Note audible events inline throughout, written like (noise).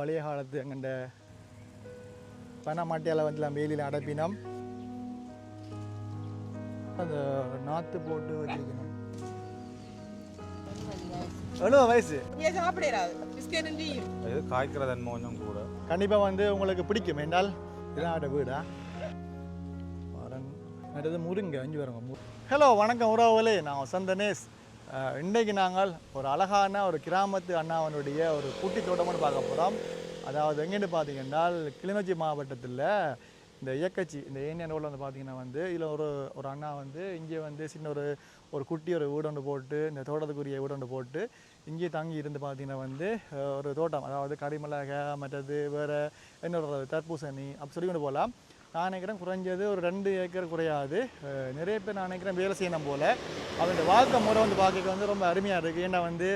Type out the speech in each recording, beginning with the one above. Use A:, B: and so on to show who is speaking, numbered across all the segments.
A: பழைய காலத்து எங்கண்ட பனமாட்டியால் வந்து வேலியில் அடைப்பினம். அந்த நாற்று போட்டு வச்சிருக்கணும். எவ்வளோ வயசு.
B: இது காய்க்கிற தன்மை கொஞ்சம் கூட.
A: கண்டிப்பாக வந்து உங்களுக்கு பிடிக்கும். என்றால் இதான் ஆட வீடா? வரன் அடுத்தது முருங்கை. அஞ்சு வரங்க ஹலோ வணக்கம் உறவுகளே. நான் வசந்தனேஷ் இன்றைக்கு நாங்கள் ஒரு அழகான ஒரு கிராமத்து அண்ணாவனுடைய ஒரு குட்டி தோட்டம்னு பார்க்க போகிறோம் அதாவது எங்கேன்னு பார்த்தீங்கன்னா கிளிநொச்சி மாவட்டத்தில் இந்த இயக்கச்சி இந்த ஏனியன் ரோடில் வந்து பார்த்தீங்கன்னா வந்து இதில் ஒரு ஒரு அண்ணா வந்து இங்கே வந்து சின்ன ஒரு ஒரு குட்டி ஒரு வீடு ஒன்று போட்டு இந்த தோட்டத்துக்குரிய வீடு ஒன்று போட்டு இங்கே தங்கி இருந்து பார்த்தீங்கன்னா வந்து ஒரு தோட்டம். அதாவது கரிமிளகா மற்றது வேறு இன்னொரு தர்பூசணி அப்படி சொல்லி கொண்டு போகலாம். நான் நினைக்கிறேன் குறைஞ்சது ஒரு ரெண்டு ஏக்கர் குறையாது. நிறைய பேர் நான் நினைக்கிறேன் வேலை செய்யணும் போல். அவருடைய வாழ்க்கை முறை வந்து பார்க்க வந்து ரொம்ப அருமையாக இருக்குது ஏன்னா வந்து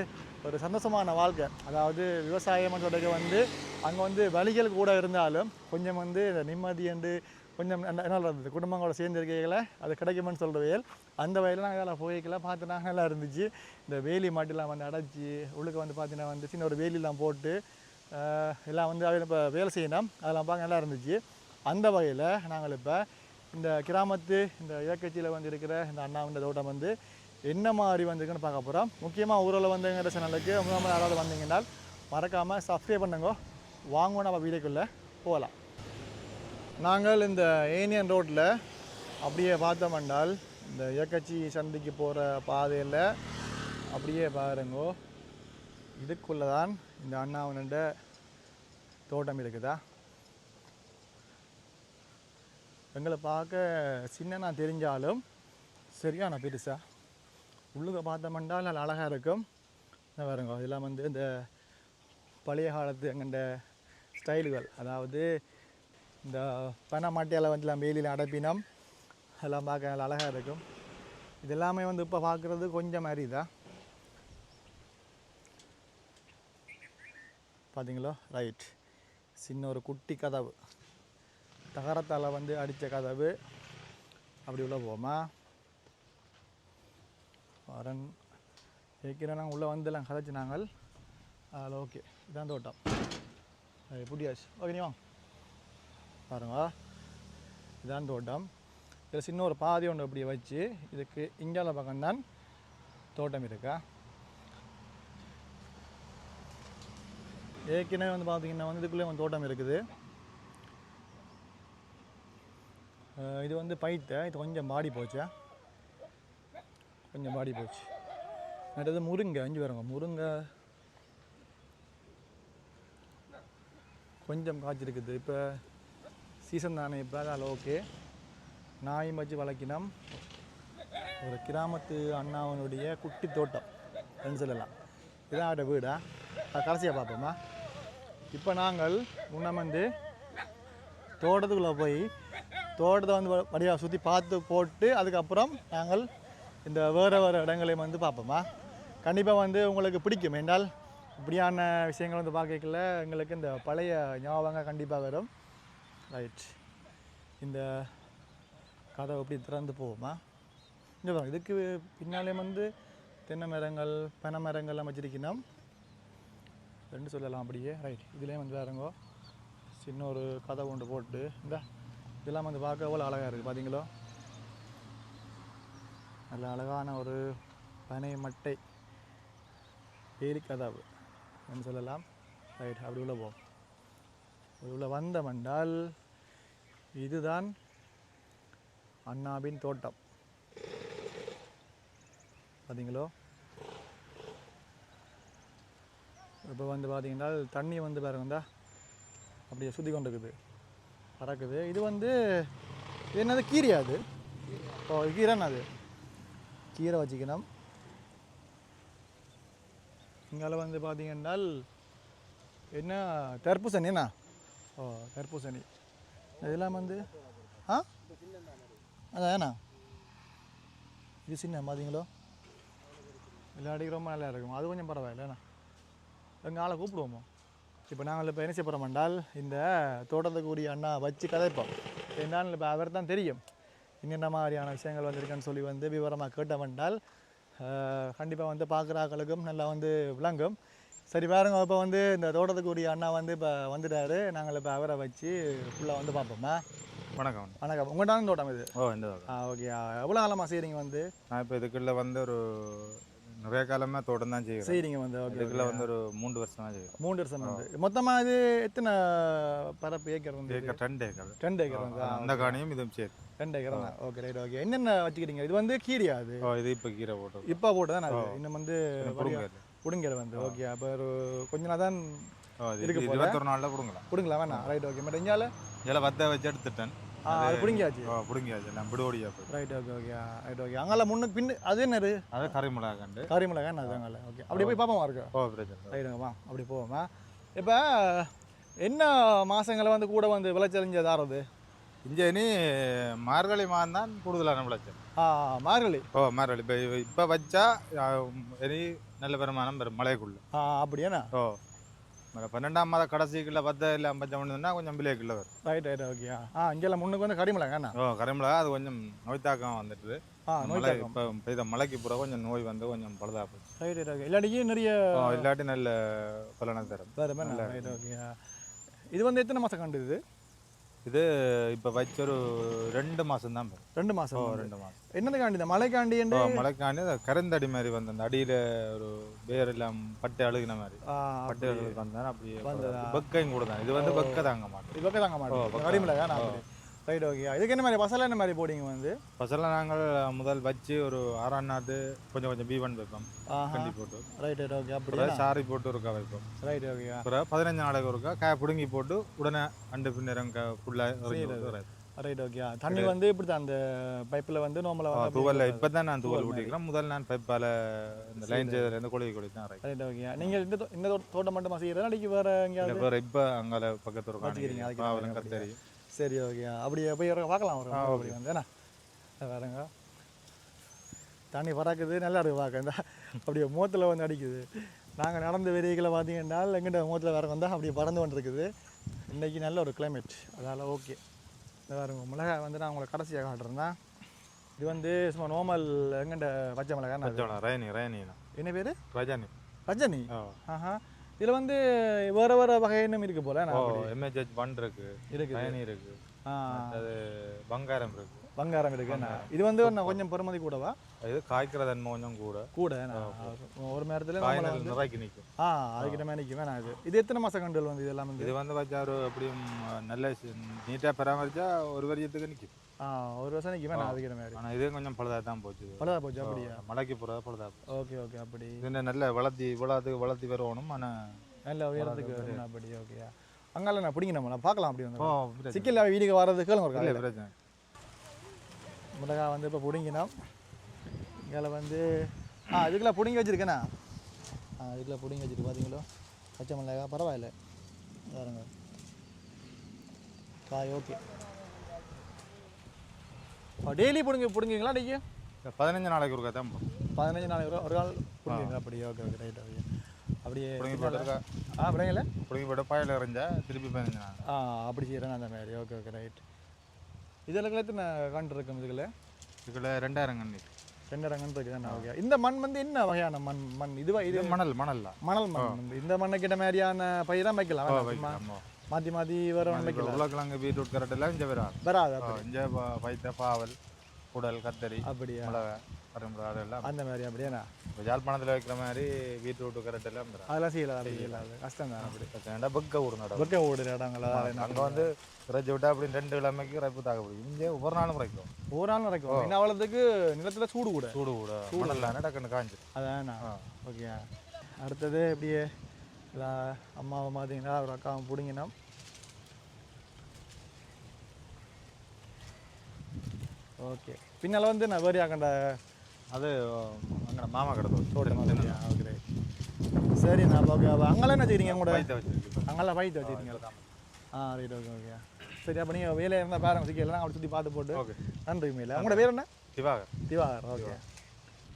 A: ஒரு சந்தோஷமான வாழ்க்கை. அதாவது விவசாயம் சொல்கிறது வந்து அங்கே வந்து வழிகள் கூட இருந்தாலும் கொஞ்சம் வந்து இந்த நிம்மதி என்று கொஞ்சம் என்ன என்ன குடும்பங்களோட சேர்ந்து இருக்கைகளை அது கிடைக்குமென்னு சொல்கிறவையல் அந்த வயலில் நாங்கள் அதில் போய்க்கலாம். பார்த்தோன்னா நல்லா இருந்துச்சு. இந்த வேலி மாட்டிலாம் வந்து அடைச்சி உள்ளுக்கு வந்து பார்த்தீங்கன்னா வந்து சின்ன ஒரு வேலிலாம் போட்டு எல்லாம் வந்து அதில் இப்போ வேலை செய்யணும். அதெல்லாம் பார்க்க நல்லா இருந்துச்சு. அந்த வகையில் நாங்கள் இப்போ இந்த கிராமத்து இந்த இயக்கச்சியில் வந்து இருக்கிற இந்த அண்ணாவின் தோட்டம் வந்து என்ன மாதிரி வந்திருக்குன்னு பார்க்க போகிறோம் முக்கியமாக ஊரில் வந்துங்கிற சேனலுக்கு முதல் யாராவது வந்தீங்கன்னா மறக்காமல் சப்ஸ்கிரைப் பண்ணுங்க. வாங்குவோம் நம்ம வீடியோக்குள்ளே போகலாம் நாங்கள் இந்த ஏனியன் ரோட்டில் அப்படியே பார்த்தோம்னால் இந்த இயக்கச்சி சந்திக்கு போகிற பாதையில் அப்படியே பாருங்கோ. இதுக்குள்ளே தான் இந்த அண்ணாவனோட தோட்டம் இருக்குதா? எங்களை பார்க்க சின்னனா தெரிஞ்சாலும் சரியான பெருசா? உள்ளுக பார்த்தோம்னா நல்ல அழகாக இருக்கும். என்ன பாருங்க இதெல்லாம் வந்து இந்த பழைய காலத்து எங்கண்ட ஸ்டைல்கள். அதாவது இந்த பனமாட்டியால் வந்து எல்லாம் வேலியில் அடப்பினம். அதெல்லாம் பார்க்க நல்ல அழகாக இருக்கும். இதெல்லாமே வந்து இப்போ பார்க்குறது கொஞ்சம் மாதிரி தான் பார்த்தீங்களோ ரைட். சின்ன ஒரு குட்டி கதவு. தகரத்தால் வந்து அடித்த கதவு. அப்படி உள்ளே போமா வரன் ஏற்கனவே நாங்கள் உள்ளே வந்துடலாம் கதைச்சு நாங்கள். அதில் ஓகே. இதான் தோட்டம். புடியாச்சு. ஓகே நீ வாங்க. பாருங்க. இதான் தோட்டம். இதில் சின்ன ஒரு பாதி ஒன்று இப்படி வச்சு இதுக்கு இங்கால பக்கம்தான் தோட்டம் இருக்கா? ஏற்கனவே வந்து பார்த்தீங்கன்னா வந்து இதுக்குள்ளே தோட்டம் இருக்குது. இது வந்து பயிற்று இது கொஞ்சம் பாடி போச்சு. கொஞ்சம் பாடி போச்சு. அடுத்தது முருங்கை அஞ்சு வருங்க முருங்கை. கொஞ்சம் காய்ச்சிருக்குது. இப்போ சீசன் தானே இப்போ அதில் ஓகே நாயும் வச்சு வளர்க்கினோம் ஒரு கிராமத்து அண்ணாவனுடைய குட்டி தோட்டம் அப்படின்னு சொல்லலாம் இதான் அவட வீடா? அது கடைசியாக பார்ப்போமா? இப்போ நாங்கள் முன்ன வந்து தோட்டத்துக்குள்ளே போய் தோட்டத்தை வந்து வ- சுற்றி பார்த்து போட்டு அதுக்கப்புறம் நாங்கள் இந்த வேறு வேறு இடங்களையும் வந்து பார்ப்போமா. கண்டிப்பாக வந்து உங்களுக்கு பிடிக்கும். என்றால் இப்படியான விஷயங்கள் வந்து பார்க்கல எங்களுக்கு இந்த பழைய ஞாபகம் கண்டிப்பாக வரும். ரைட் இந்த கதவை எப்படி திறந்து போகுமா? இங்கே பாருங்க. இதுக்கு பின்னாலே வந்து தென்னை மரங்கள் பனை மரங்கள்லாம் வச்சுருக்கணும். ரெண்டு சொல்லலாம் அப்படியே. ரைட் இதுலேயும் வந்து பாருங்கோ. சின்ன ஒரு கதை ஒன்று போட்டு. இந்த. இதெல்லாம் வந்து பார்க்க எவ்வளோ அழகாக இருக்குது பார்த்தீங்களோ நல்ல அழகான ஒரு பனை மட்டை ஏரி கதவு என்று சொல்லலாம். ரைட் அப்படி உள்ள போவோம். அப்படி உள்ள வந்தமென்றால் இதுதான் அண்ணாவின் தோட்டம். பார்த்தீங்களோ இப்போ வந்து பார்த்தீங்கன்னா தண்ணி வந்து பாருங்கண்டா அப்படியே சுற்றி கொண்டு இருக்குது பறக்குது இது வந்து என்னது? கீரையா அது? ஓ கீரைண்ணா அது? கீரை வச்சுக்கணும். இங்கால வந்து பார்த்தீங்கன்னால் என்ன? தர்பூசணி என்ன? ஓ தர்பூசணி. இதெல்லாம் வந்து ஆ? அதான் ஏண்ணா இது சின்ன பார்த்தீங்களோ? விளையாடி ரொம்ப நல்லா இருக்கும். அது கொஞ்சம் பரவாயில்லைண்ணா எங்கள் ஆளை கூப்பிடுவோமோ? இப்போ நாங்கள் இப்போ என்ன செய்ய போகிறோம் என்றால் இந்த தோட்டத்துக்குரிய அண்ணா வச்சு கதைப்போம். என்னால் இப்போ அவர் தான் தெரியும். என்னென்ன மாதிரியான விஷயங்கள் வந்திருக்குன்னு சொல்லி வந்து விவரமாக கேட்டோம் என்றால் கண்டிப்பாக வந்து பார்க்குற ஆக்களுக்கும் நல்லா வந்து விளங்கும். சரி பாருங்க இப்போ வந்து இந்த தோட்டத்துக்குரிய அண்ணா வந்து இப்போ வந்துட்டாரு. நாங்கள் இப்போ அவரை வச்சு ஃபுல்லாக வந்து பார்ப்போமா?
B: வணக்கம்
A: வணக்கம். உங்கள்கிட்ட தோட்டம் இது?
B: ஓ இந்த
A: ஆ ஓகே. எவ்வளோ காலமாக செய்கிறீங்க வந்து?
B: நான் இப்போ இதுக்குள்ள வந்து ஒரு நிறைய காலமாக தோட்டம் தான் செய்கிறேன்
A: செய்கிறீங்க வந்து
B: இதுக்குள்ள வந்து ஒரு மூன்று வருஷமா செய்கிறேன்
A: மூன்று வருஷம் வந்து. மொத்தமாக இது எத்தனை பரப்பு ஏக்கர் வந்து
B: ஏக்கர் ரெண்டு ஏக்கர்.
A: ரெண்டு ஏக்கர் வந்து
B: அந்த காணியும் இதுவும் சரி
A: ரெண்டு ஏக்கர் தான். ஓகே ரைட் ஓகே என்னென்ன வச்சுக்கிறீங்க இது வந்து கீரியா அது?
B: இது இப்போ கீரை போட்டு
A: இப்போ போட்டு தான் அது இன்னும் வந்து புடுங்கல் வந்து ஓகே அப்போ ஒரு கொஞ்ச நாள் தான் இருக்கு.
B: இருபத்தொரு நாளில் கொடுங்கலாம்.
A: பிடுங்கலாம் வேணாம். ரைட் ஓகே பட் இங்கால
B: இதில் வத்த வச்சு எடுத்துட்டேன்.
A: அது பிடுங்கியாச்சு.
B: ஓ பிடுங்கியாச்சு. நான் விடுவோடியா போய்
A: right okay okay right okay அங்கால முன்னுக்கு பின்னு அது என்னது
B: அது? கண்டு
A: வேணாம் அது அங்கால ஓகே அப்படி போய் பார்ப்போமா இருக்கா?
B: ஓ பிரச்சனை இல்லை.
A: ரைட்டுங்க வா அப்படி போவோமா. இப்போ என்ன மாதங்களை வந்து கூட வந்து விளைச்சறிஞ்சு தாரது
B: இங்கே இனி மார்கழி மாதம் தான் கூடுதலான விளைச்சல்.
A: ஆ மார்கழி?
B: ஓ மார்கழி. இப்போ இப்போ வச்சா இனி நல்ல பெருமானம் பெரும் மழைக்குள்ள
A: ஆ அப்படியாண்ணா?
B: ஓ. மற்ற பன்னெண்டாம் மாத கடைசிக்குள்ள பத்து இல்லை ஐம்பத்தி ஒன்றுனா கொஞ்சம் விலைக்குள்ள வரும்.
A: ரைட் ரைட் ஓகே ஆ இங்கெல்லாம் முன்னுக்கு வந்து கறிமிளகா அண்ணா
B: ஓ கரிமிளகா அது கொஞ்சம் நோய் தாக்கம் வந்துட்டு
A: ஆ நோய்
B: மழை
A: தாக்கம்
B: இப்போ பெய்த மழைக்கு பூரா கொஞ்சம் நோய் வந்து கொஞ்சம் பழுதா போச்சு.
A: ரைட் ரைட் ஓகே இல்லாட்டிக்கு நிறைய
B: ஓ, இல்லாட்டி நல்ல பலனை தரும்.
A: வேறு மாதிரி ரைட் ஓகே இது வந்து எத்தனை மாதம் கண்டு இது
B: இப்போ வச்ச ஒரு ரெண்டு மாதம் தான்
A: ரெண்டு மாதம்
B: ரெண்டு மாதம்
A: என்னதுக்காண்டி இந்த மழைக்காண்டி
B: ஓ மழைக்காண்டி கருந்தடி மாதிரி வந்து அந்த அடியில் ஒரு வேர் எல்லாம் பட்டு அழுகின மாதிரி. பட்டு அழுகு வந்தாலும் அப்படியே
A: வந்ததா?
B: வெக்கையும் கூட தான். இது வந்து வெக்க தாங்க மாட்டோம்
A: இது பக்கம் தாங்க
B: பக்கம்.
A: கறிமிளகா நான் ரைட் ஓகே இதுக்கு என்ன மாதிரி மசாலா என்ன மாதிரி போடிங்க வந்து?
B: ஃபஸ்ட்டில் நாங்கள் முதல் வச்சு ஒரு ஆறாம் நாட்டு கொஞ்சம் கொஞ்சம் பீவன் வைப்போம். கண்டி போட்டு.
A: ரைட் ரைட் ஓகே அப்படியா?
B: சாரி போட்டு ஒருக்கா வைப்போம்.
A: ரைட் ஓகே
B: அப்புறம் பதினஞ்சு நாளைக்கு ஒருக்கா காய பிடுங்கி போட்டு உடனே அண்டு பின்னரம் ஃபுல்லாக
A: ரைட் ஓகே தண்ணி வந்து இப்படி தான் அந்த பைப்பில் வந்து நார்மலாக
B: துவல்ல இப்போ தான் நான் துவல் ஊட்டிக்கிறேன் முதல் நான் பைப்பால் இந்த லைன் செய்யறதுலேருந்து கொழுவி கொழி தான் ரைட்
A: ஓகே நீங்கள் இந்த தோட்டம் மட்டுமா செய்கிறதா அன்றைக்கி வேறு எங்கேயாவது?
B: இப்போ இப்போ அங்கே பக்கத்து ஒரு
A: வச்சுக்கிறீங்க,
B: காணி
A: அதுக்கு
B: கத்தரி
A: சரி ஓகே அப்படியே போய் பார்க்கலாம் ஒரு அப்படி வந்து என்ன வேறுங்க தண்ணி பறக்குது நல்லா இருக்கு பார்க்க. இந்த அப்படியே மூத்தில் வந்து அடிக்குது. நாங்கள் நடந்த வெறிகளை பார்த்தீங்கன்னா எங்கிட்ட மூத்தில் வேற வந்தால் அப்படியே பறந்து வந்துருக்குது இன்றைக்கி நல்ல ஒரு கிளைமேட் அதால் ஓகே பாருங்க மிளகாய் வந்து நான் உங்களை கடைசியாக காட்டுறேன்னா இது வந்து சும்மா நார்மல் எங்கிட்ட பச்சை மிளகாய் என்ன பேர்?
B: ரஜானி.
A: ரஜினி? ஆஹா. இதில் வந்து வேறு வேறு வகையினும் இருக்கு போல
B: எம்ஏஹெச் ஒன் இருக்கு
A: இருக்குது.
B: ரயனி இருக்கு. அது பங்காரம் இருக்கு.
A: பங்காரம் இருக்கு இது வந்து கொஞ்சம் பெருமதி கூடவா?
B: இது காய்க்கிற தன்மை கொஞ்சம் கூட.
A: கூட ஒரு நேரத்தில்
B: நிறைக்கு நிற்கும்
A: ஆ அதுக்கிட்ட மாதிரி நிற்கும் வேணாம் இது? இது எத்தனை மாத கண்டுகள் வந்து இதெல்லாம் வந்து?
B: இது வந்து வச்சா ஒரு அப்படியும் நல்ல நீட்டாக பராமரிச்சா ஒரு வருஷத்துக்கு நிற்கும்
A: ஒரு வருஷம் நிற்கும் அதுக்கிட்ட மாதிரி.
B: ஆனால் இது கொஞ்சம் பழுதாக தான் போச்சு.
A: பழுதா போச்சு? அப்படியா?
B: மழைக்கு போகிறதா பழுதா
A: ஓகே ஓகே அப்படி.
B: இது நல்ல வளர்த்தி இவ்வளோத்துக்கு வளர்த்தி வரணும் ஆனால்
A: நல்ல உயரத்துக்கு வரணும் அப்படி ஓகே. அங்கால நான் பிடிங்க நம்ம பார்க்கலாம் அப்படி வந்து சிக்கல் வீட்டுக்கு வர்றது கேளுங்க ஒரு
B: இல்லை
A: காலையில்.
B: பிரச்சனை
A: மிளகாய் வந்து இப்போ பிடிங்கினோம். இதில் வந்து ஆ இதுக்கெல்லாம் பிடுங்கி வச்சிருக்கேண்ணா ஆ இதுக்கெல்லாம் பிடுங்கி வச்சிருக்கு பார்த்தீங்களோ பச்சை மிளகாய் பரவாயில்ல. பாருங்க. காய் ஓகே. டெய்லி பிடுங்க பிடுங்குங்களா டெய்லி
B: பதினஞ்சு நாளைக்கு ஒருக்கா தான்
A: பதினஞ்சு நாளைக்கு ஒரு நாள் பிடுங்குங்க. அப்படியே ஓகே ஓகே ரைட் ஓகே அப்படியே
B: பிடுங்கி போட்டுருக்கா
A: ஆ பிடுங்கல
B: பிடுங்கி போட்டு பாயில் எறிஞ்சா திருப்பி பதினஞ்சு நாள்.
A: ஆ அப்படி செய்கிறேன் அந்த மாதிரி. ஓகே ஓகே ரைட் இதில் எத்தனை கண்டு இருக்கும் இதில்
B: இதுக்குள்ள ரெண்டாயிரம் கண்ணி
A: ரெண்டு ரங்கன்னு இருக்குதாண்ணா ஓகே இந்த மண் வந்து என்ன வகையான மண்? மண் இதுவா இது
B: மணல் மணல்
A: மணல் மண் இந்த மண்ணை கிட்ட மாதிரியான பயிர் தான் வைக்கலாம். மாற்றி மாற்றி வர ஒன்று வைக்கலாம்
B: உருளைக்கிழங்கு பீட்ரூட் கரெக்ட் எல்லாம் இங்கே வராது
A: வராது
B: இங்கே பைத்த பாவல் குடல் கத்தரி
A: அப்படியா
B: மிளகா கரும்புளா அதெல்லாம்
A: அந்த மாதிரி அப்படியாண்ணா
B: இப்போ யாழ்ப்பாணத்தில் வைக்கிற மாதிரி பீட்ரூட் கரெக்ட் எல்லாம் வராது
A: அதெல்லாம் செய்யலாம் அப்படி செய்யலாம் கஷ்டம் தான் அப்படி
B: பிரச்சனை பக்க ஊர் நடம்
A: வெக்க ஓடுற இடங்களா
B: அங்கே வந்து இறைச்சி விட்டா அப்படி ரெண்டு கிழமைக்கு இறைப்பு தாக்க முடியும் இங்கே ஒவ்வொரு நாளும் இறைக்கும்
A: ஒரு நாள் நடக்கும் இன்னும் அவ்வளோத்துக்கு நிலத்தில் சூடு கூட
B: சூடு கூட மணல் டக்குன்னு காஞ்சு
A: அதாண்ணா ஓகே அடுத்தது இப்படியே எல்லா அம்மாவை பார்த்தீங்கன்னா ஒரு அக்காவை பிடிங்கினோம். ஓகே. பின்னால் வந்து நான் வேறியா கண்ட
B: அது அங்கே மாமா கடை
A: தோட்டம் மாதிரியா ஓகே சரி நான் ஓகே அங்கெல்லாம் என்ன செய்றீங்க கூட அங்கெல்லாம் பைத்து வச்சுருக்கீங்க ஆ ரைட் ஓகே ஓகே சரி அப்போ நீங்கள் வேலையாக இருந்தால் பாருங்க சிக்கலாம் அப்படி சுற்றி பார்த்து போட்டு.
B: ஓகே
A: நன்றி மேல உங்களோட பேர் என்ன?
B: திவாகர்.
A: திவாகர் ஓகே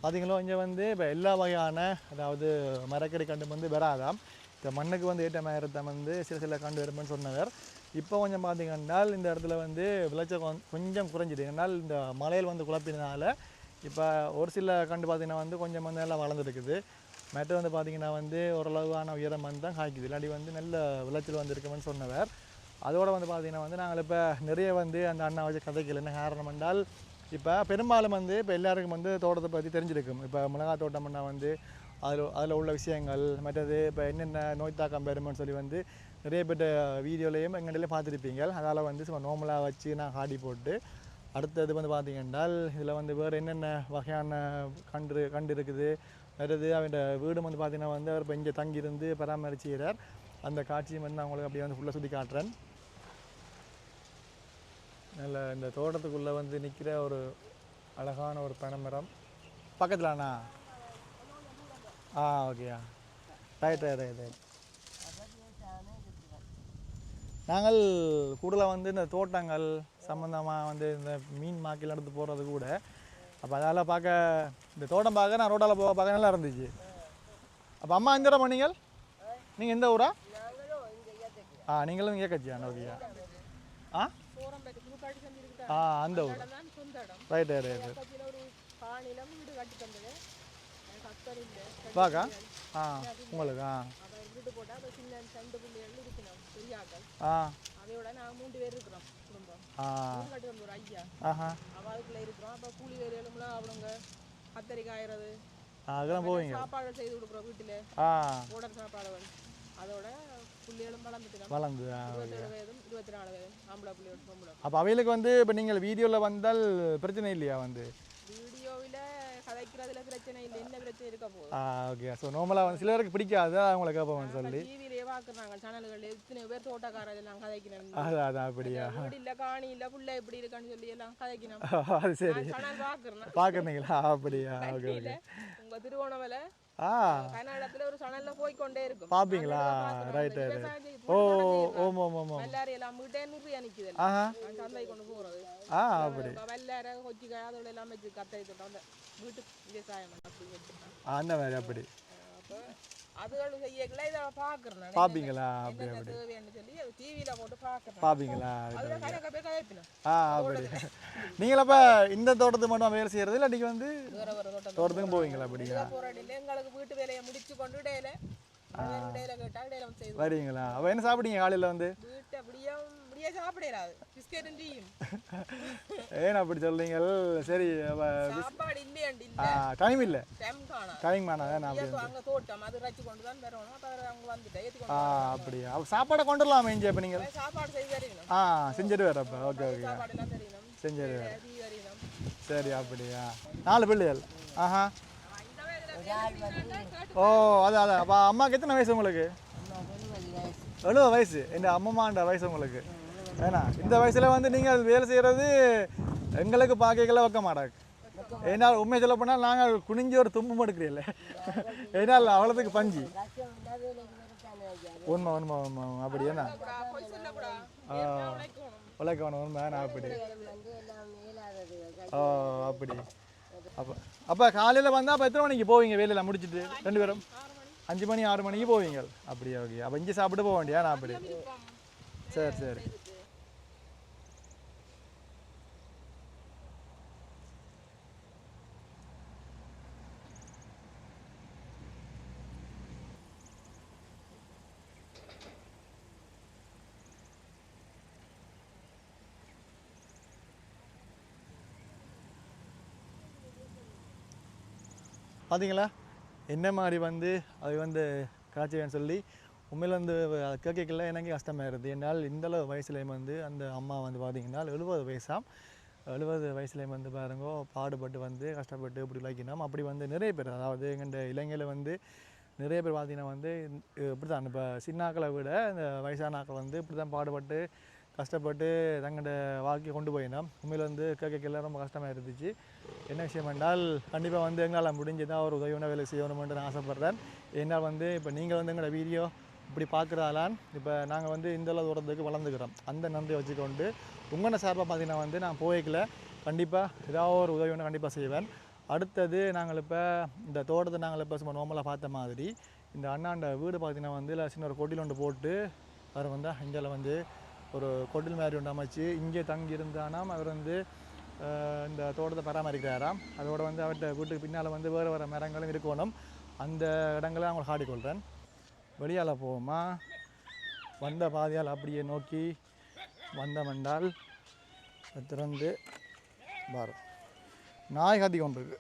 A: பார்த்தீங்களோ இங்கே வந்து இப்போ எல்லா வகையான அதாவது மரக்கறி கண்டு வந்து வராதாம். இந்த மண்ணுக்கு வந்து ஏற்ற மரத்தை வந்து சில சில கண்டு வரும்னு சொன்னவர் இப்போ கொஞ்சம் பார்த்தீங்கன்னா இந்த இடத்துல வந்து விளைச்சல் கொஞ்சம் குறைஞ்சிது. என்னால் இந்த மலையில் வந்து குழப்பினால இப்போ ஒரு சில கண்டு பார்த்திங்கன்னா வந்து கொஞ்சம் வந்து நல்லா வளர்ந்துருக்குது. மற்ற வந்து பார்த்திங்கன்னா வந்து ஓரளவான உயரம் வந்து தான் காய்க்குது. இல்லாட்டி வந்து நல்ல விளைச்சல் வந்து இருக்குமென்னு சொன்னவர். அதோடு வந்து பார்த்திங்கன்னா வந்து நாங்கள் இப்போ நிறைய வந்து அந்த அண்ணா வச்சு கதைக்கல. என்ன காரணம் என்றால் இப்போ பெரும்பாலும் வந்து இப்போ எல்லாருக்கும் வந்து தோட்டத்தை பற்றி தெரிஞ்சிருக்கும். இப்போ மிளகாய் தோட்டம்னா வந்து அதில் அதில் உள்ள விஷயங்கள் மற்றது இப்போ என்னென்ன நோய் தாக்கம் பெறும்னு சொல்லி வந்து நிறைய பேர்ட்ட வீடியோலையும் எங்கள்டையும் பார்த்துருப்பீங்க. அதால் வந்து சும்மா நார்மலாக வச்சு நான் காடி போட்டு அடுத்தது வந்து பார்த்தீங்கன்னா இதில் வந்து வேறு என்னென்ன வகையான கன்று கண்டு இருக்குது? வருது அவன் வீடும் வந்து பார்த்தீங்கன்னா வந்து அவர் இப்போ இங்கே தங்கியிருந்து பராமரிச்சுகிறார் அந்த காட்சியும் வந்து நான் உங்களுக்கு அப்படியே வந்து ஃபுல்லாக சுற்றி காட்டுறேன். நல்ல இந்த தோட்டத்துக்குள்ளே வந்து நிற்கிற ஒரு அழகான ஒரு பனைமரம். பக்கத்தில் அண்ணா ஆ ஓகேயா ரைட் ரைட் ரைட் ரைட் நாங்கள் கூடுதலாக வந்து இந்த தோட்டங்கள் சம்மந்தமாக வந்து இந்த மீன் மாக்கில் நடந்து போகிறது கூட அப்போ அதால் பார்க்க இந்த தோட்டம் பார்க்க நான் ரோட்டால் போக பார்க்க நல்லா இருந்துச்சு அப்போ அம்மா எந்த இடம் நீங்கள் நீங்கள் எந்த ஊரா ஆ நீங்களும் இங்கே கட்சியா ஓகேயா ஆ ஆ அந்த ஊர் ரைட் ரைட் ரைட் வாக்கா ஆ உங்களுக்கு ஆ. ஆ.
C: அதையோட நாங்கள் மூன்று பேர் இருக்கிறோம் குடும்பம். ஒரு ஐயா. அவள் அதுக்குள்ளே இருக்கிறோம் அப்போ கூலி வேலைகளும்லாம் அவளுங்க கத்தரி காயறது
A: ஆ, அதெல்லாம் போவீங்க.
C: சாப்பாடு செய்து கொடுக்குறோம் வீட்டில். ஓடர் சாப்பாடு அதோட பிள்ளைகளும் வளர்ந்துட்டு
A: வளர்ந்து
C: இருபத்தி நாலு வயதும் ஆம்பளை பிள்ளையோட பொம்பளை
A: அப்போ அவைகளுக்கு வந்து இப்போ நீங்கள் வீடியோவில் வந்தால் பிரச்சனை இல்லையா வந்து?
C: வீடியோவில் கதைக்கிறதுல பிரச்சனை இல்லை என்ன பிரச்சனை இருக்க போகுது.
A: ஆ ஓகே ஸோ நார்மலாக வந்து சிலருக்கு பிடிக்காது. அவங்கள கேட்போம்னு சொல்லி.
C: டிவியிலே பார்க்குறாங்க சேனல்கள் எத்தனை பேர் தோட்டக்காரர் எல்லாம் கதைக்கணும்
A: அது அதான் அப்படியா?
C: வீடு இல்ல காணி இல்ல புள்ள எப்படி இருக்கான்னு சொல்லி எல்லாம் கதைக்கணும் (laughs)
A: அது சரி.
C: சேனல் பார்க்குறேன்
A: பார்க்குறீங்களா அப்படியா? ஓகே ஓகே
C: உங்க திருவோணமலை கர்நாடகத்துல ஒரு சேனல்ல போய்க்கொண்டே இருக்கும்.
A: பார்ப்பீங்களா ரைட் ரைட் ஓ ஓம் ஓம் ஓம்
C: வெள்ளாரி எல்லாம் வீட்டே நிறைய நிக்குது
A: ஆஹா.
C: சந்தை கொண்டு போறது.
A: ஆ அப்படி.
C: இப்ப வெள்ளார கொச்சிக்காய் அதோட எல்லாம் வச்சு கத்தரி தோட்டம் அந்த வீட்டு விவசாயம் அப்படி வச்சுருக்காங்க
A: ஆ, அந்த மாதிரி அப்படி.
C: அப்போ அதுகள் செய்யக்குள்ள இதை பார்க்குறேன்.
A: பார்ப்பீங்களா? அப்படி அப்படி.
C: தேவைன்னு சொல்லி அது டிவியில போட்டு பார்க்குறேன்.
A: பார்ப்பீங்களா? ஆ அப்படி. நீங்கள் அப்போ இந்த தோட்டத்துக்கு மட்டும் வேலை செய்கிறது இல்லை நீங்கள் வந்து தோட்டத்துக்கும் போவீங்களா அப்படியா?
C: எங்களுக்கு வீட்டு வேலையை முடிச்சு கொண்டு இடையில. இடையில கேட்டா இடையில வந்து
A: வரீங்களா அப்போ என்ன சாப்பிட்டீங்க காலையில் வந்து?
C: வீட்டு அப்படியே அப்படியே சாப்பிடலாது பிஸ்கெட்டும் டீயும்.
A: ஏன் அப்படி சொல்றீங்க சரி அப்ப
C: சாப்பாடு இல்லையாண்டு இல்ல.
A: டைம் இல்லை.
C: டைம் காணா.
A: டைம் வேணாம் நான் அப்படி
C: அங்க தோட்டம் அது ரச்சு கொண்டு தான் வரணும் அப்ப அவர் அங்க வந்துட்டு ஏத்தி
A: ஆ
C: கொண்டு
A: அப்படியா? அப்போ சாப்பாடை கொண்டு வரலாமா இங்கே இப்போ நீங்கள். ஆ செஞ்சுட்டு வரப்ப ஓகே ஓகே.
C: சாப்பாடு எல்லாம் தெரியணும்
A: செஞ்சுட்டு
C: அறியணும்
A: சரி அப்படியா? நாலு பிள்ளைகள். ஆஹா. ஓ அதான் அதான் அப்போ அம்மாவுக்கு எத்தனை வயசு உங்களுக்கு? எழுபது வயசு. என் அம்மம்மாண்ட வயசு உங்களுக்கு. ஏன்னா இந்த வயசில் வந்து நீங்கள் வேலை செய்கிறது எங்களுக்கு பார்க்கல வைக்க மாட்டாங்க. ஏன்னால் உண்மையை சொல்ல போனால் நாங்கள் குனிஞ்சு ஒரு தும்பு எடுக்கிறீல்ல ஏன்னால் அவ்வளோத்துக்கு பஞ்சு. உண்மை உண்மை உண்மை அப்படி என்ன?
C: போய் சொல்லக்கூடா உழைக்கணும்.
A: உண்மை நான் அப்படி. ஓ அப்படி. அப்போ அப்போ காலையில் வந்தால் அப்போ எத்தனை மணிக்கு போவீங்க வேலையில் முடிச்சிட்டு? ரெண்டு பேரும்? அஞ்சு மணி ஆறு மணிக்கு போவீங்க. அப்படியா ஓகே. அப்போ இங்கே சாப்பிட்டு போக வேண்டியா? நான் அப்படி. சரி சரி. பார்த்தீங்களா என்ன மாதிரி வந்து அது வந்து காய்ச்சல்னு சொல்லி உண்மையில் வந்து கேட்கல எனக்கு கஷ்டமாயிருது. என்னால் இந்தளவு வயசுலேயும் வந்து அந்த அம்மா வந்து பார்த்தீங்கன்னா எழுபது வயசாம். எழுபது வயசுலேயும் வந்து பாருங்க பாடுபட்டு வந்து கஷ்டப்பட்டு இப்படி உழைக்கணும். அப்படி வந்து நிறைய பேர் அதாவது எங்கள் இளைஞர்கள் வந்து நிறைய பேர் பார்த்தீங்கன்னா வந்து இப்படி தான் இப்போ சின்னாக்களை விட இந்த வயசானாக்கள் வந்து இப்படி தான் பாடுபட்டு கஷ்டப்பட்டு தங்களோட வாழ்க்கையை கொண்டு போயினோம் உண்மையில் வந்து கேட்கல ரொம்ப கஷ்டமாக இருந்துச்சு. என்ன விஷயம் என்றால் கண்டிப்பாக வந்து எங்களால் முடிஞ்சதாக ஒரு உதவியான வேலை செய்யணுமென்று நான் ஆசைப்பட்றேன். ஏன்னால் வந்து இப்போ நீங்கள் வந்து எங்களோட வீடியோ இப்படி பார்க்குறாலான் இப்போ நாங்கள் வந்து இந்த அளவு தூரத்துக்கு வளர்ந்துக்கிறோம். அந்த நன்றியை வச்சுக்கொண்டு உங்களோட சார்பாக பார்த்தீங்கன்னா வந்து நான் போய்க்கல. கண்டிப்பாக ஏதாவது ஒரு உதவி ஒன்று கண்டிப்பாக செய்வேன். அடுத்தது நாங்கள் இப்போ இந்த தோட்டத்தை நாங்கள் இப்போ சும்மா நோமலாக பார்த்த மாதிரி இந்த அண்ணாண்ட வீடு பார்த்தீங்கன்னா வந்து சின்ன ஒரு கொட்டியில் ஒன்று போட்டு அவர் வந்து இந்தியாவில் வந்து ஒரு கொட்டில் மாதிரி ஒன்று அமைச்சு இங்கே தங்கி இருந்தானாம் அவர் வந்து இந்த தோட்டத்தை பராமரிக்கிறாராம். அதோட வந்து அவர்கிட்ட வீட்டுக்கு பின்னால் வந்து வேறு வேறு மரங்களும் இருக்கணும். அந்த இடங்களை அவங்களை உங்களுக்கு வெளியால் போவோமா? வந்த பாதையால் அப்படியே நோக்கி வந்தமென்றால் திறந்து பாரு நாய் கத்தி கொண்டு இருக்கு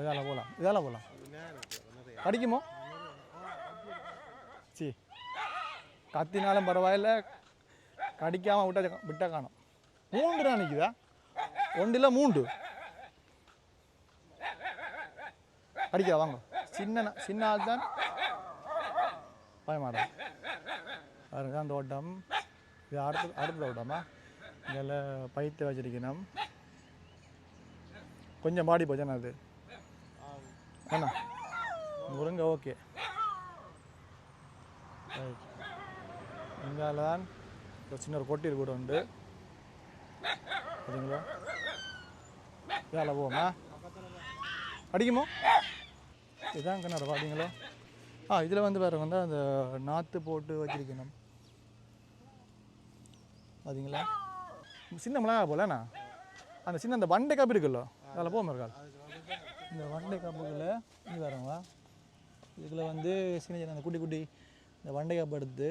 A: இதால் போகலாம் இதால் போகலாம் படிக்குமோ? கத்தினாலும் பரவாயில்ல கடிக்காமல் விட்ட விட்டா காணும். மூன்று தான் நிற்குதா ஒன்றில் மூன்று. கடிக்கா வாங்க. சின்ன சின்ன ஆள் தான். பயமாடா. பாருங்க அந்த ஓட்டம். இது அடுத்த அடுத்த ஓட்டமா? இதில் பயிற்சி வச்சிருக்கணும். கொஞ்சம் மாடி போச்சானே அது? அண்ணா முருங்க ஓகே. ரைட் இங்கால தான் ஒரு சின்ன ஒரு கொட்டில் கூட உண்டு. சரிங்களா? வேலை போவோமா அடிக்குமோ இதான் கிணறு பார்த்தீங்களா ஆ இதில் வந்து வேறு வந்து அந்த நாற்று போட்டு வச்சிருக்கணும். பார்த்தீங்களா சின்ன மிளகா போலண்ணா அந்த சின்ன அந்த வண்டை காப்பு இருக்குல்ல? அதில் போகும் இருக்காள் இந்த வண்டை காப்புகளில் இது வரவா இதுக்குள்ள வந்து சின்ன சின்ன அந்த குட்டி குட்டி இந்த வண்டை காப்பு எடுத்து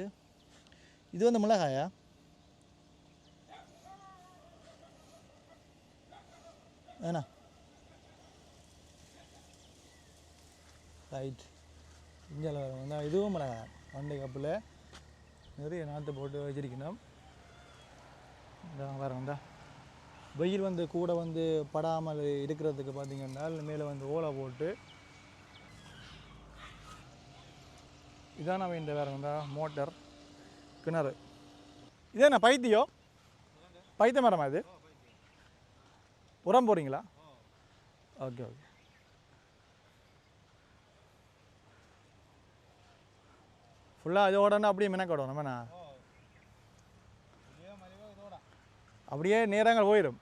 A: இது வந்து மிளகாயா? ஏண்ணா ரைட் இஞ்சால வர வந்தால் இதுவும் மிளகா வண்டை கப்பில் நிறைய நாற்று போட்டு வச்சிருக்கணும். இதான் வேறு வந்தா வெயில் வந்து கூட வந்து படாமல் இருக்கிறதுக்கு பார்த்தீங்கன்னா மேலே வந்து ஓலை போட்டு இதான் நம்ம இந்த வேறு வந்தா மோட்டர். கிணறு இதே என்ன பைத்தியோ? பைத்திய மரமா இது? உரம் போகிறீங்களா ஓகே ஓகே. ஃபுல்லாக இதோடனா அப்படியே மெனக்கடும் நம்மண்ணா அப்படியே நேரங்கள் போயிடும்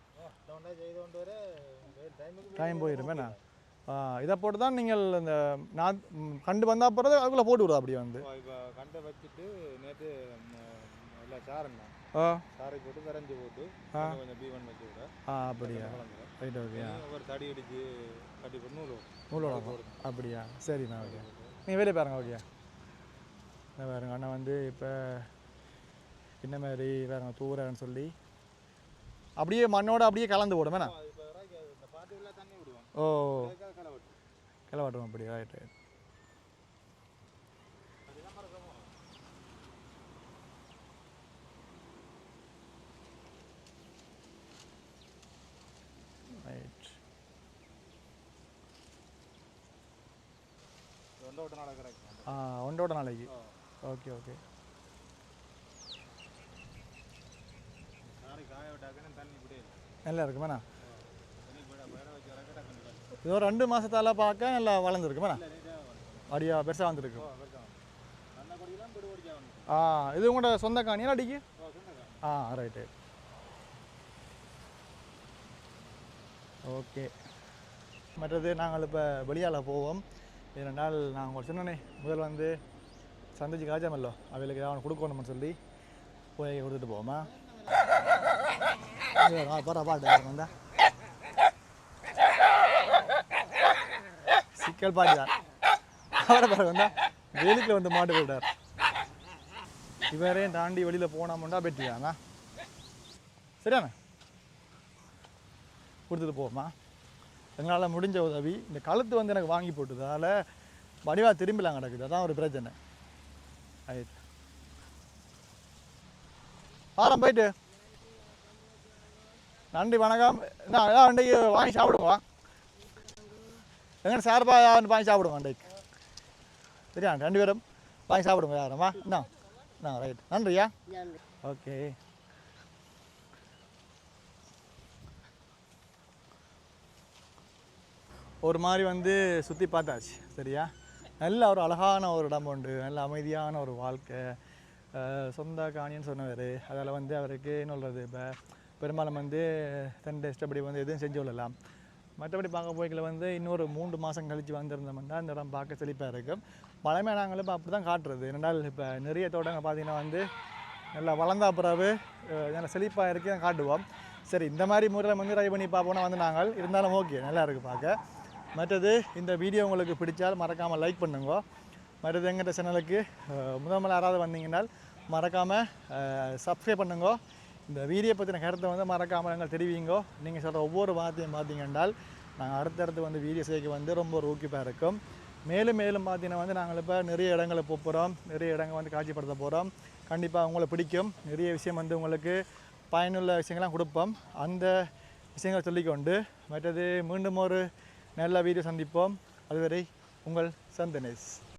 A: டைம் போயிடும் என்ன? இதை போட்டு தான் நீங்கள் இந்த நான் கண்டு வந்தால் பிறகு அதுக்குள்ளே போட்டு விடுவோம் அப்படியே வந்து.
B: இப்போ கண்டை வச்சுட்டு நேற்று எல்லாம் சாரண்ணா
A: ஆ.
B: சாரை போட்டு விரைஞ்சி போட்டு
A: ஆ.
B: கொஞ்சம் பீவன் வச்சு விட.
A: ஆ அப்படியா? ரைட் ஓகே
B: ஒரு தடி அடிச்சு கட்டி போட்டு நூறு
A: நூலோட அப்படியா? சரிண்ணா ஓகே. நீங்கள் வெளியே பாருங்க ஓகே. என்ன பாருங்க அண்ணா வந்து இப்போ என்ன மாதிரி வேற தூரன்னு சொல்லி அப்படியே மண்ணோட அப்படியே கலந்து போடும் வேணா
B: தண்ணி விடுவோம்
A: ஓ
B: அதுக்காக களை வெட்டு
A: கிளவாட்டும் அப்படி ரைட் ரைட் ரைட்
B: ரெண்டு விட்டு
A: இது ஒரு ரெண்டு மாசத்தால பார்க்க நல்லா வளர்ந்துருக்கு. வேணா அப்படியா பெருசாக வந்திருக்கு ஆ இது உங்களோட சொந்த காணியா அடிக்கு? ஆ ரைட்டு ஓகே. மற்றது நாங்கள் இப்போ வெளியால் போவோம். ஏனென்றால் நாங்கள் ஒரு சொன்னனே முதல் வந்து சந்திச்சு காஜாமல்லோ அவளுக்கு அவனை கொடுக்கணும்னு சொல்லி போய் கொடுத்துட்டு போவோமா? பாரா பாட்டு வந்தா. சிக்கல் அவரை பிறகு வந்தா. வேலிக்கில் வந்து மாட்டு போயிட்டார். இவரையும் தாண்டி வெளியில் போனோம்னா பெற்றியாண்ணா சரியாண்ணா? கொடுத்துட்டு போமா எங்களால் முடிஞ்ச உதவி இந்த கழுத்து வந்து எனக்கு வாங்கி போட்டதால வடிவா திரும்பிலாம் கிடக்குது அதான் ஒரு பிரச்சனை. ஆயிடுச்சு வாரம் போயிட்டு. நன்றி வணக்கம். என்ன அதான் அண்டைக்கு வாங்கி சாப்பிடுவான் எங்கே சார்பாக அவன் வாங்கி சாப்பிடுங்க அண்டைக்கு சரியா ரெண்டு பேரும் வாங்கி சாப்பிடுங்க யாரம்மா என்ன என்ன ரைட் நன்றியா ஓகே ஒரு மாதிரி வந்து சுற்றி பார்த்தாச்சு சரியா நல்ல ஒரு அழகான ஒரு இடம் உண்டு நல்ல அமைதியான ஒரு வாழ்க்கை சொந்த காணின்னு சொன்னவர் அதில் வந்து அவருக்கு என்ன சொல்கிறது இப்போ பெரும்பாலும் வந்து தன் இஷ்டப்படி வந்து எதுவும் செஞ்சு கொள்ளலாம் மற்றபடி பார்க்க போய்க்கல வந்து இன்னொரு மூன்று மாதம் கழித்து வந்திருந்தோம்னா இந்த இடம் பார்க்க செழிப்பாக இருக்கும். மலைமை இப்போ அப்படி தான் காட்டுறது. ரெண்டால் இப்போ நிறைய தோட்டங்கள் பார்த்தீங்கன்னா வந்து நல்லா வளர்ந்தா பிறகு நல்லா செழிப்பாக இருக்கு தான் காட்டுவோம். சரி இந்த மாதிரி முறையில் வந்து ட்ரை பண்ணி பார்ப்போம்னா வந்து நாங்கள் இருந்தாலும் ஓகே நல்லா இருக்குது பார்க்க. மற்றது இந்த வீடியோ உங்களுக்கு பிடிச்சால் மறக்காமல் லைக் பண்ணுங்க. மற்றது எங்கிட்ட சேனலுக்கு முதல் முதல்ல யாராவது வந்தீங்கன்னால் மறக்காமல் சப்ஸ்கிரைப் பண்ணுங்க. இந்த வீடியோ பற்றின கருத்தை வந்து மறக்காமல் நாங்கள் தெரிவிங்கோ. நீங்கள் சொல்கிற ஒவ்வொரு வார்த்தையும் பார்த்தீங்கன்றால் நாங்கள் அடுத்தடுத்து வந்து வீடியோ செய்ய வந்து ரொம்ப ஒரு ஊக்கிப்பாக இருக்கும். மேலும் மேலும் பார்த்தீங்கன்னா வந்து நாங்கள் இப்போ நிறைய இடங்களை போக போகிறோம் நிறைய இடங்கள் வந்து காட்சிப்படுத்த போகிறோம் கண்டிப்பாக உங்களை பிடிக்கும். நிறைய விஷயம் வந்து உங்களுக்கு பயனுள்ள விஷயங்கள்லாம் கொடுப்போம். அந்த விஷயங்களை சொல்லிக்கொண்டு மற்றது மீண்டும் ஒரு நல்ல வீடியோ சந்திப்போம். அதுவரை உங்கள் சந்தனேஷ்.